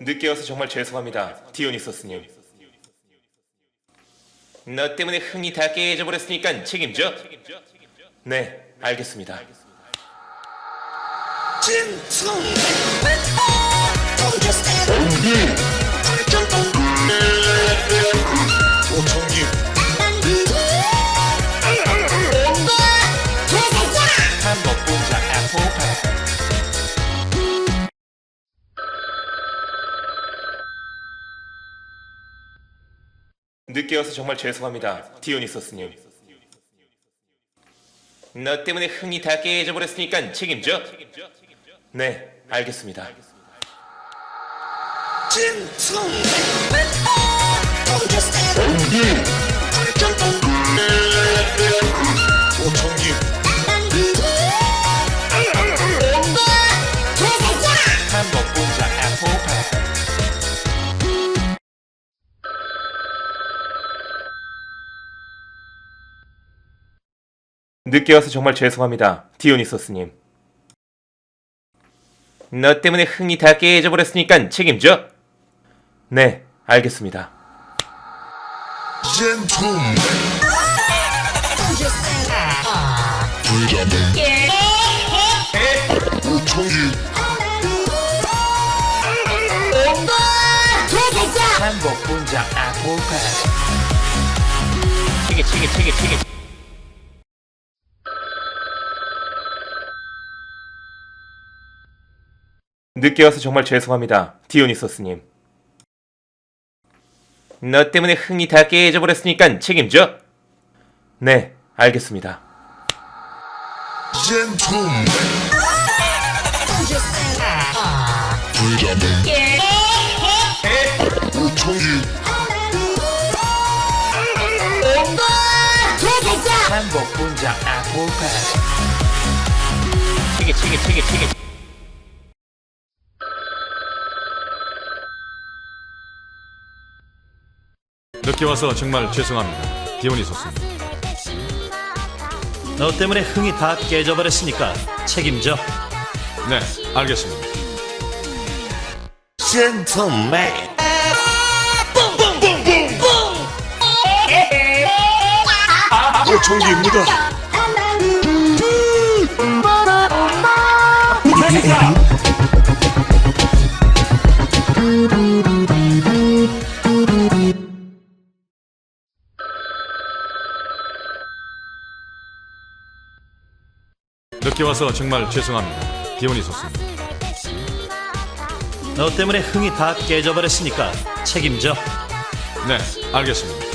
늦게 와서 정말 죄송합니다, 디오니소스님. 너 때문에 흥이 다 깨져 버렸으니까 책임져. 네, 알겠습니다. 한번 늦게 와서 정말 죄송합니다, 디오니소스님. 너 때문에 흥이 다 깨져 버렸으니까 책임져. 네, 알겠습니다. 한번 늦게 와서 정말 죄송합니다, 디오니소스님. 너 때문에 흥이 다 깨져 버렸으니까 책임져. 네, 알겠습니다. 한복 분장 애플파. 치기 치기 치기 치기. 늦게 와서 정말 죄송합니다, 디오니소스님. 너 때문에 흥이 다 깨져 버렸으니까 책임져. 네, 알겠습니다. 한복 분장 애플파. 치기 치기 치기 치기. 늦게 와서 정말 죄송합니다. 디오니소스. 너 때문에 흥이 다 깨져버렸으니까 책임져. 네, 알겠습니다. 늦게 와서 정말 죄송합니다. 디오니소스. 너 때문에 흥이 다 깨져버렸으니까 책임져. 네, 알겠습니다.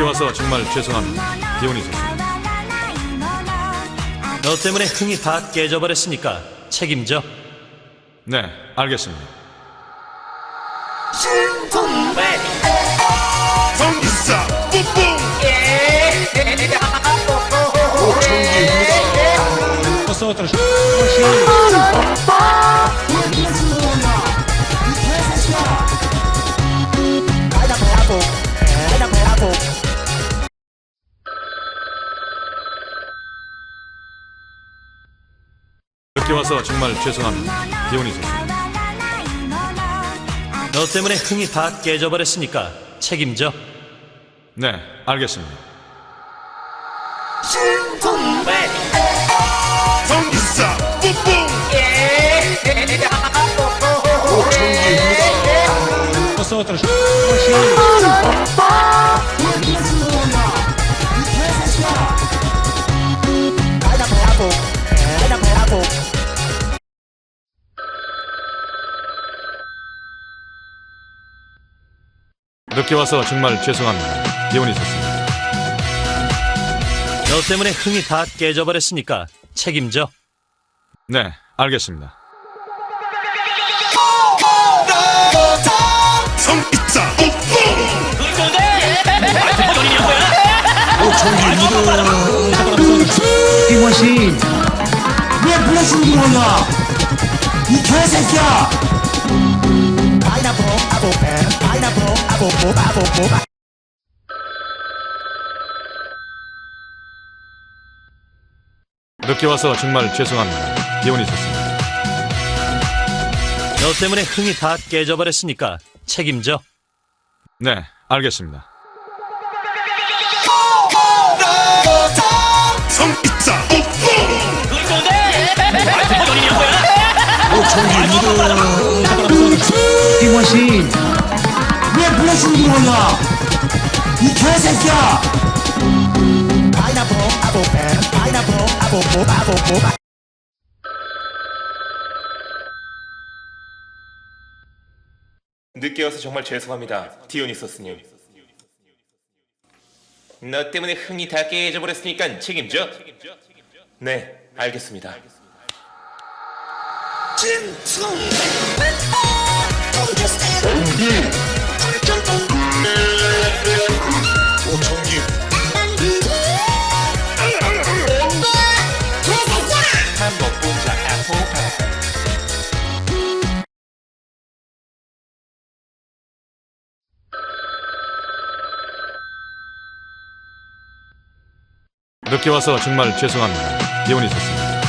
늦게 와서 정말 죄송합니다. 디오니소스. 너 때문에 흥이 다 깨져버렸으니까 책임져. 네, 알겠습니다. 늦 게 와서 정말 죄송합니다. 디오니소스. 너 때문에 흥이 다 깨져버렸으니까 책임져. 네, 알겠습니다. 늦게 와서 정말 죄송합니다. 디오니소스. 너 때문에 흥이 다 깨져버렸으니까 책임져. 네, 알겠습니다. 성기자 이머신 왜 불러주는 거냐 이 개새끼야 늦게 와서 정말 죄송합니다. 기운이 좋습니다. 너 때문에 흥이 다 깨져버렸으니까 책임져. 네, 알겠습니다. 이머신 왜 불러주는 거냐 이 개새끼야 늦게 와서 정말 죄송합니다. 디오니소스님. 너 때문에 흥이 다 깨져 버렸으니까 책임져. 네, 알겠습니다. 아포 늦게 와서 정말 죄송합니다. 기운이 좋습니다.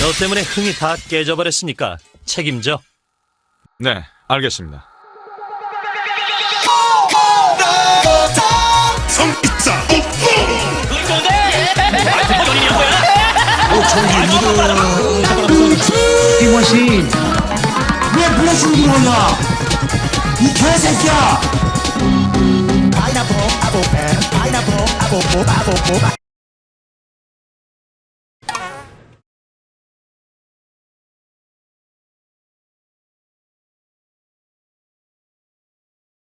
너 때문에 흥이 다 깨져버렸으니까 책임져. 네, 알겠습니다. 이 개새끼야